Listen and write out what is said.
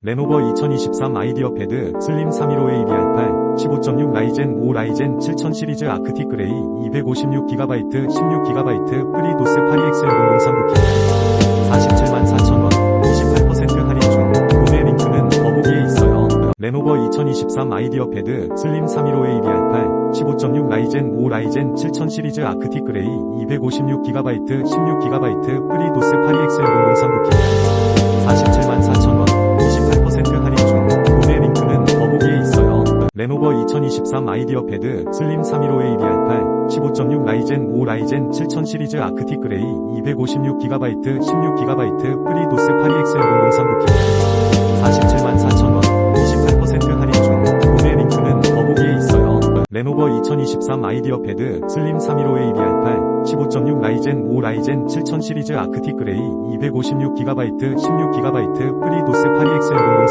레노버 2023 아이디어 패드 슬림 315A DDR8 15.6 라이젠 5 라이젠 7000 시리즈 아크틱 그레이 256GB 16GB 프리도스 82XL003 부키 474,000원 28% 할인 중 구매 링크는 더보기에 있어요. 레노버 2023 아이디어 패드 슬림 315A DDR8 15.6 라이젠 5 라이젠 7000 시리즈 아크틱 그레이 256GB 16GB 프리도스 82XL003 레노버 2023 아이디어 패드 슬림 315A DDR8 15.6 라이젠 5 라이젠 7000 시리즈 아크틱 그레이 256GB 16GB 프리도스 82XL003 부키 474,000원 28% 할인 중 구매 링크는 더보기에 있어요. 레노버 2023 아이디어 패드 슬림 315A DDR8 15.6 라이젠 5 라이젠 7000 시리즈 아크틱 그레이 256GB 16GB 프리도스 82XL003